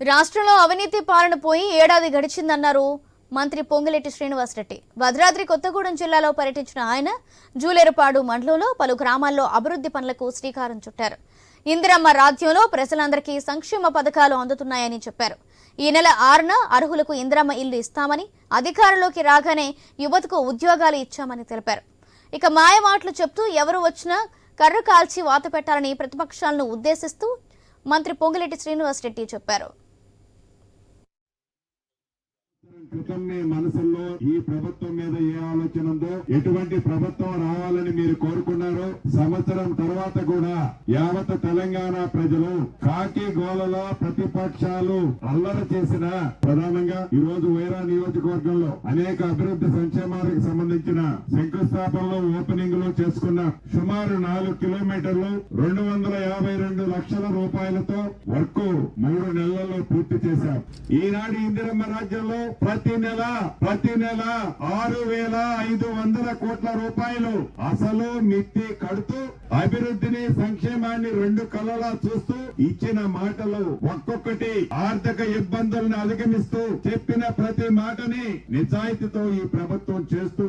రాష్ట్రంలో అవినీతి పాలన పోయి ఏడాది గడిచిందన్నారు మంత్రి పొంగులేటి శ్రీనివాసరెడ్డి. భద్రాద్రి కొత్తగూడెం జిల్లాలో పర్యటించిన ఆయన జూలేరుపాడు మండలంలో పలు గ్రామాల్లో అభివృద్ధి పనులకు శ్రీకారం చుట్టారు. ఇందిరమ్మ రాజ్యంలో ప్రజలందరికీ సంక్షేమ పథకాలు అందుతున్నాయని చెప్పారు. ఈ నెల ఆరున అర్హులకు ఇందిరమ్మ ఇల్లు ఇస్తామని అధికారంలోకి రాగానే యువతకు ఉద్యోగాలు ఇచ్చామని తెలిపారు. ఇక మాయమాటలు చెప్తూ ఎవరు వచ్చినా కర్ర కాల్చి వాత పెట్టాలని ప్రతిపక్షాలను ఉద్దేశిస్తూ మంత్రి పొంగులేటి శ్రీనివాసరెడ్డి చెప్పారు. క్రితం మీ మనసుల్లో ఈ ప్రభుత్వం మీద ఏ వచ్చినందు ఎటువంటి ప్రభుత్వం రావాలని మీరు కోరుకున్నారు సంవత్సరం తర్వాత కూడా యావత్ తెలంగాణ ప్రజలు కాకి గోలలో ప్రతిపక్షాలు అల్లరి చేసిన ప్రధానంగా ఈ రోజు వైరా నియోజకవర్గంలో అనేక అభివృద్ధి సంక్షేమాలకు సంబంధించిన శంకుస్థాపనలు ఓపెనింగ్లో చేసుకున్న సుమారు నాలుగు కిలోమీటర్లు రెండు వందల యాభై రెండు లక్షల రూపాయలతో వర్క్ మూడు నెలల్లో పూర్తి చేశాం. ఈనాడు ఇందిరమ్మ రాజ్యంలో ప్రతి నెల ప్రతి నెల ఆరు వేల ఐదు వందల కోట్ల రూపాయలు అసలు మిత్తి కడుతూ అభివృద్ధిని సంక్షేమాన్ని రెండు కళ్ళలా చూస్తూ ఇచ్చిన మాటలు ఒక్కొక్కటి ఆర్థిక ఇబ్బందులను అధిగమిస్తూ చెప్పిన ప్రతి మాటని నిజాయితీతో ఈ ప్రభుత్వం చేస్తూ